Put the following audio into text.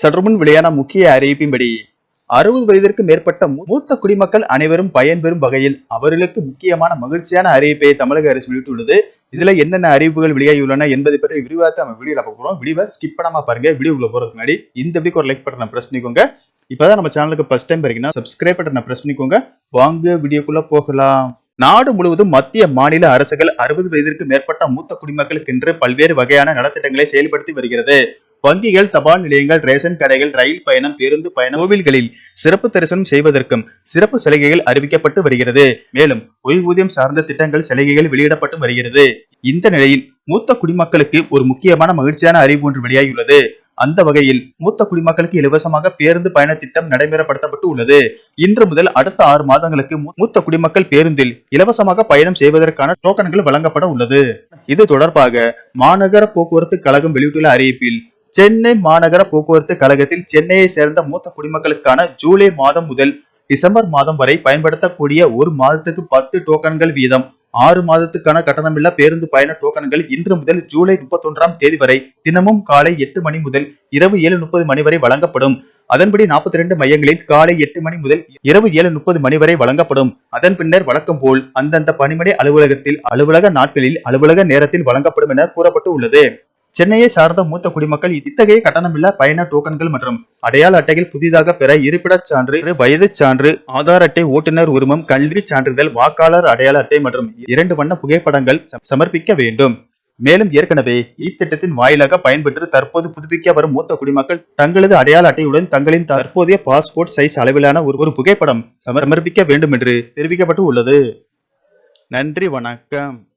சற்றுமுன் வெளியான முக்கிய அறிவிப்பின்படி அறுபது வயதிற்கு மேற்பட்ட மூத்த குடிமக்கள் அனைவரும் பயன்பெறும் வகையில் அவர்களுக்கு முக்கியமான மகிழ்ச்சியான அறிவிப்பை தமிழக அரசு வெளியிட்டுள்ளது. இதுல என்னென்ன அறிவிப்புகள் வெளியாகியுள்ளன என்பதை பற்றி விரிவாக நம்ம வீடியோல பார்க்க போறோம். வீடியோவை ஸ்கிப் பண்ணாம பாருங்க. வீடியோக்குள்ள போறதுக்கு முன்னாடி இந்த வீடியோக்கு ஒரு லைக் பட்டனை பிரஸ் பண்ணிக்கோங்க. இப்பதான் நம்ம சேனலுக்கு ஃபர்ஸ்ட் டைம் பாருங்கன்னா சப்ஸ்கிரைப் பட்டனை பிரஸ் பண்ணிக்கோங்க. வாங்க வீடியோக்குள்ள போகலாம். நாடு முழுவதும் மத்திய மாநில அரசுகள் அறுபது வயதிற்கு மேற்பட்ட மூத்த குடிமக்களுக்கென்று பல்வேறு வகையான நலத்திட்டங்களை செயல்படுத்தி வருகிறது. வங்கிகள் தபால் நிலையங்கள் ரேஷன் கடைகள் ரயில் பயணம் பேருந்து பயணம் கோவில்களில் சிறப்பு தரிசனம் செய்வதற்கும் சிறப்பு சலுகைகள் அறிவிக்கப்பட்டு வருகிறது. மேலும் ஓய்வூதியம் சார்ந்த திட்டங்கள் சலுகைகள் வெளியிடப்பட்டு வருகிறது. இந்த நிலையில் மூத்த குடிமக்களுக்கு ஒரு முக்கியமான மகிழ்ச்சியான அறிவு ஒன்று வெளியாகியுள்ளது. அந்த வகையில் மூத்த குடிமக்களுக்கு இலவசமாக பேருந்து பயண திட்டம் நடைமுறைப்படுத்தப்பட்டு உள்ளது. இன்று முதல் அடுத்த ஆறு மாதங்களுக்கு மூத்த குடிமக்கள் பேருந்தில் இலவசமாக பயணம் செய்வதற்கான டோக்கன்கள் வழங்கப்பட உள்ளது. இது தொடர்பாக மாநகர போக்குவரத்து கழகம் வெளியிட்டுள்ள அறிவிப்பில் சென்னை மாநகர போக்குவரத்து கழகத்தில் சென்னையை சேர்ந்த மூத்த குடிமக்களுக்கான ஜூலை மாதம் முதல் டிசம்பர் மாதம் வரை பயன்படுத்தக்கூடிய ஒரு மாதத்துக்கு பத்து டோக்கன்கள் வீதம். ஆறு மாதத்துக்கான கட்டணமில்லா பேருந்து பயண டோக்கன்கள் இன்று முதல் ஜூலை முப்பத்தொன்றாம் தேதி வரை தினமும் காலை எட்டு மணி முதல் இரவு ஏழு முப்பது மணி வரை வழங்கப்படும். அதன்படி 42 ரெண்டு மையங்களில் காலை எட்டு மணி முதல் இரவு ஏழு முப்பது மணி வரை வழங்கப்படும். அதன் பின்னர் வழக்கம் போல் அந்தந்த பணிமனை அலுவலகத்தில் அலுவலக நாட்களில் அலுவலக நேரத்தில் வழங்கப்படும் என கூறப்பட்டு உள்ளது சென்னையை சார்ந்த மூத்த குடிமக்கள் இத்தகைய கட்டணமில்லா பயண டோக்கன்கள் மற்றும் அடையாள அட்டைகள் புதிதாக பெற இருப்பிடச் சான்று வயதுச் சான்று ஆதார் அட்டை ஓட்டுநர் உரிமம் கல்வி சான்றிதழ் வாக்காளர் அடையாள அட்டை மற்றும் இரண்டு வண்ண புகைப்படங்கள் ச- சமர்ப்பிக்க வேண்டும். மேலும் ஏற்கனவே இத்திட்டத்தின் வாயிலாக பயன்பெற்று தற்போது புதுப்பிக்க வரும் மூத்த குடிமக்கள் தங்களது அடையாள அட்டையுடன் தங்களின் தற்போதைய பாஸ்போர்ட் சைஸ் அளவிலான ஒரு ஒரு புகைப்படம் சமர்ப்பிக்க வேண்டும் என்று தெரிவிக்கப்பட்டு உள்ளது நன்றி வணக்கம்.